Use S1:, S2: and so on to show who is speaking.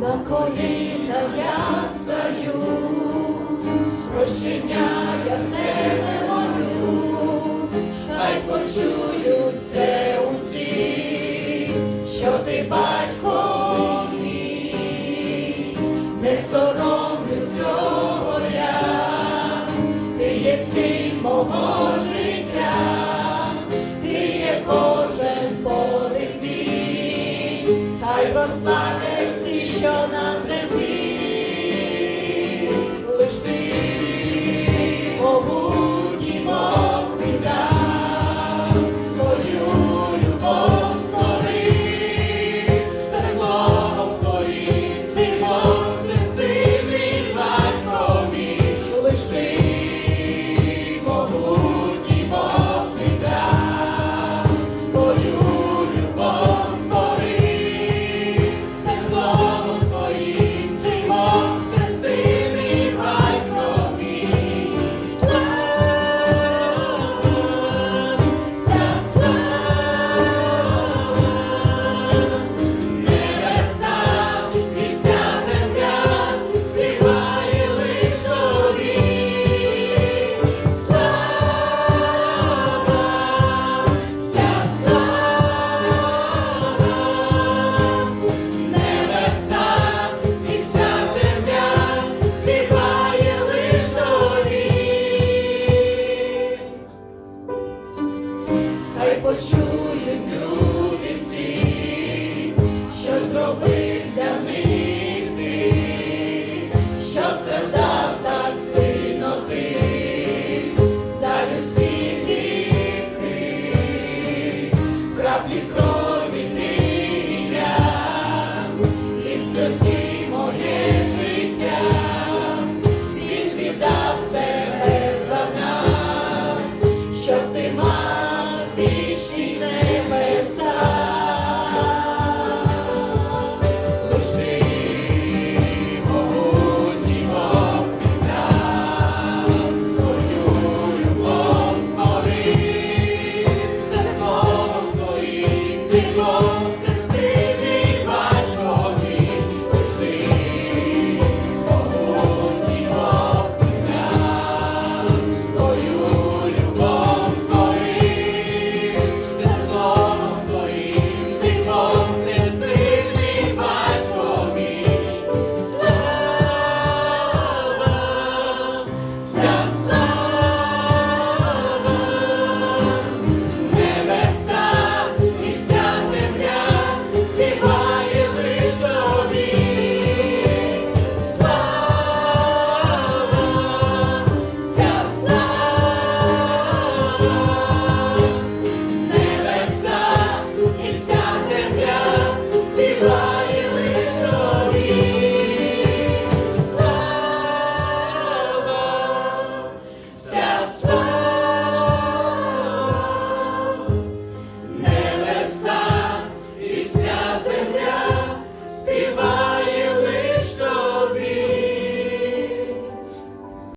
S1: на коліна я встаю, прощення я в тебе молю, хай почують це усі, що ти батько мій, не соромлюсь цього я, ти є ціль мого життя, ти що на землі. true, you know.